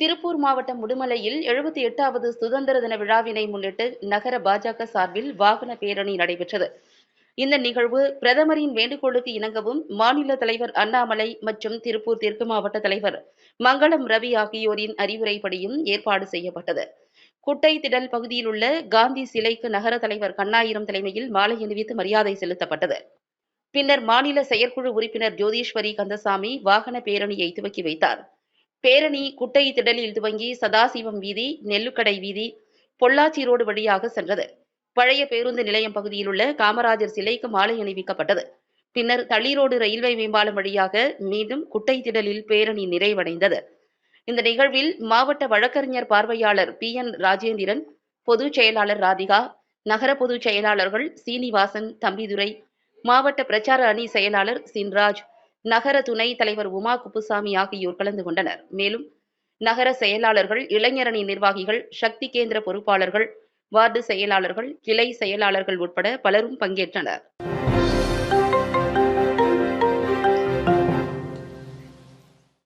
திருப்பூர் மாவட்டம் உடுமலையில் எழுபத்தி எட்டாவது சுதந்திர தின விழாவினை முன்னிட்டு நகர பாஜக சார்பில் வாகன பேரணி நடைபெற்றது. இந்த நிகழ்வு பிரதமரின் வேண்டுகோளுக்கு இணங்கவும் மாநில தலைவர் அண்ணாமலை மற்றும் திருப்பூர் தெற்கு மாவட்ட தலைவர் மங்களம் ரவி ஆகியோரின் அறிவுரைப்படியும் ஏற்பாடு செய்யப்பட்டது. குட்டை திடல் பகுதியில் உள்ள காந்தி சிலைக்கு நகர தலைவர் கண்ணாயிரம் தலைமையில் மாலை அணிவித்து மரியாதை செலுத்தப்பட்டது. பின்னர் மாநில செயற்குழு உறுப்பினர் ஜோதீஸ்வரி கந்தசாமி வாகன பேரணியை துவக்கி வைத்தார். பேரணி குட்டை திடலில் துவங்கி சதாசிவம் வீதி நெல்லுக்கடை வீதி பொள்ளாச்சி ரோடு வழியாக சென்றது. பழைய பேருந்து நிலையம் பகுதியில் உள்ள காமராஜர் சிலைக்கு மாலை அணிவிக்கப்பட்டது. பின்னர் தளிரோடு ரயில்வே மேம்பாலம் வழியாக மீண்டும் குட்டை திடலில் பேரணி நிறைவடைந்தது. இந்த நிகழ்வில் மாவட்ட வழக்கறிஞர் பார்வையாளர் பி என் ராஜேந்திரன் பொதுச் செயலாளர் ராதிகா நகர பொதுச் செயலாளர்கள் சீனிவாசன் தம்பிதுரை மாவட்ட பிரச்சார அணி செயலாளர் சின்ராஜ் நகர துணை தலைவர் உமா குப்புசாமி ஆகியோர் கலந்து கொண்டனர். மேலும் நகர செயலாளர்கள் இளைஞரணி நிர்வாகிகள் சக்தி கேந்திர பொறுப்பாளர்கள் வார்டு செயலாளர்கள் கிளை செயலாளர்கள் உட்பட பலரும் பங்கேற்றனர்.